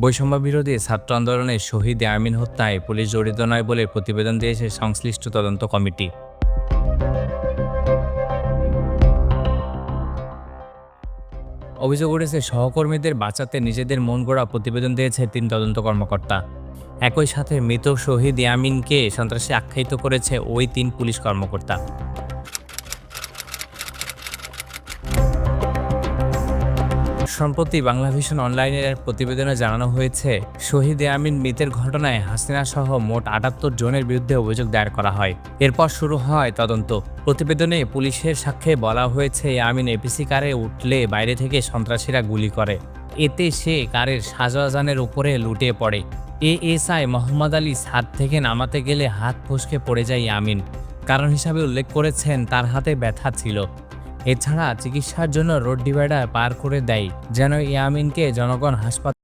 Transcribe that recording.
বৈষম্য বিরোধী ছাত্র আন্দোলনে শহীদ আমিন হত্যায় পুলিশ জড়িত নয় বলে প্রতিবেদন দিয়েছে সংশ্লিষ্ট তদন্ত কমিটি। অভিযোগ উঠেছে, সহকর্মীদের বাঁচাতে নিজেদের মন গড়া প্রতিবেদন দিয়েছে তিন তদন্ত কর্মকর্তা। একই সাথে মৃত শহীদ ইয়ামিনকে সন্ত্রাসী আখ্যায়িত করেছে ওই তিন পুলিশ কর্মকর্তা। সম্প্রতি বাংলা ভিশন অনলাইনের এক প্রতিবেদনে জানানো হয়েছে, শহীদ আমিন মৃতের ঘটনায় হাসিনা সহ মোট আটাত্তর জনের বিরুদ্ধে অভিযোগ দায়ের করা হয়। এরপর শুরু হয় তদন্ত। প্রতিবেদনে পুলিশের সাক্ষ্যে বলা হয়েছে, আমিন এপিসি কারে উঠলে বাইরে থেকে সন্ত্রাসীরা গুলি করে। এতে সে কারের শাহজাহানের উপরে লুটে পড়ে। এএসআই মোহাম্মদ আলী ছাদ থেকে নামাতে গেলে হাত ফসকে পড়ে যায় আমিন। কারণ হিসাবে উল্লেখ করেছেন, তার হাতে ব্যথা ছিল। এছাড়া চিকিৎসার জন্য রোড ডিভাইডার পার করে দেয় যেন ইয়ামিনকে জনগণ হাসপাতাল